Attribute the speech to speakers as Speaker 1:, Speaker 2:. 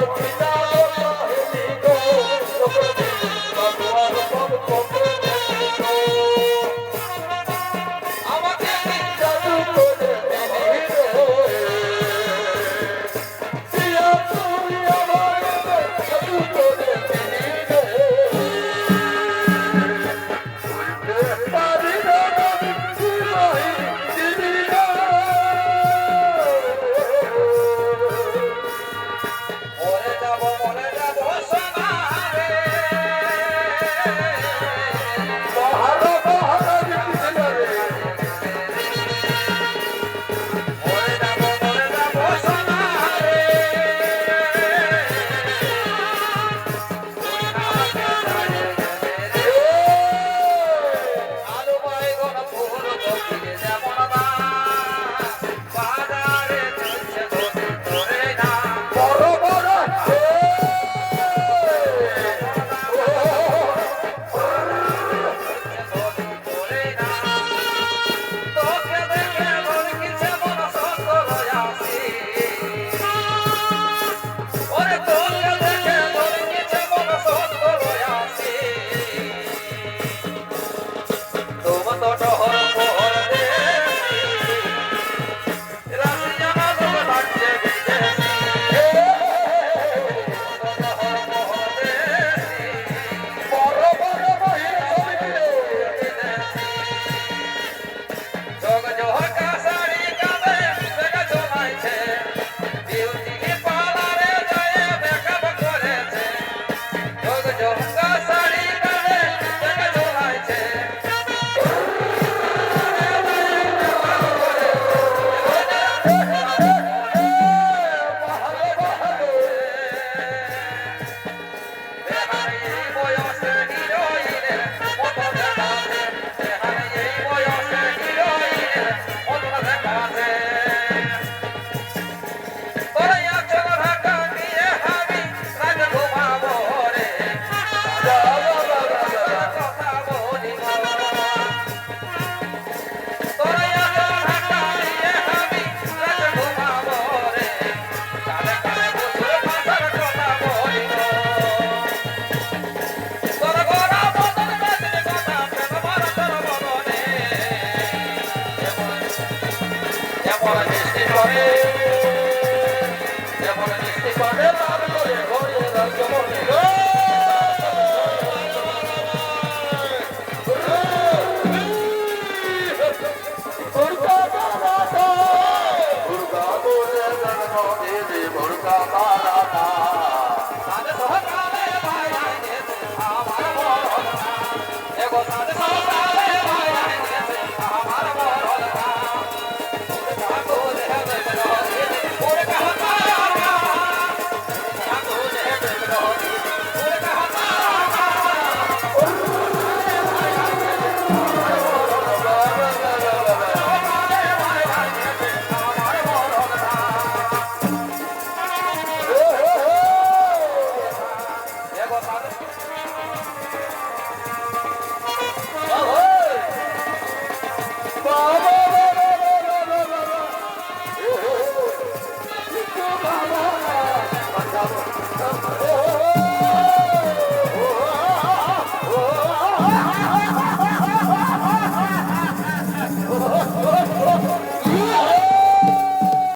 Speaker 1: Lord, ঘরে এমন বৃষ্টি পড়ে তার ঘরে ঘরে রাজমনে Oh,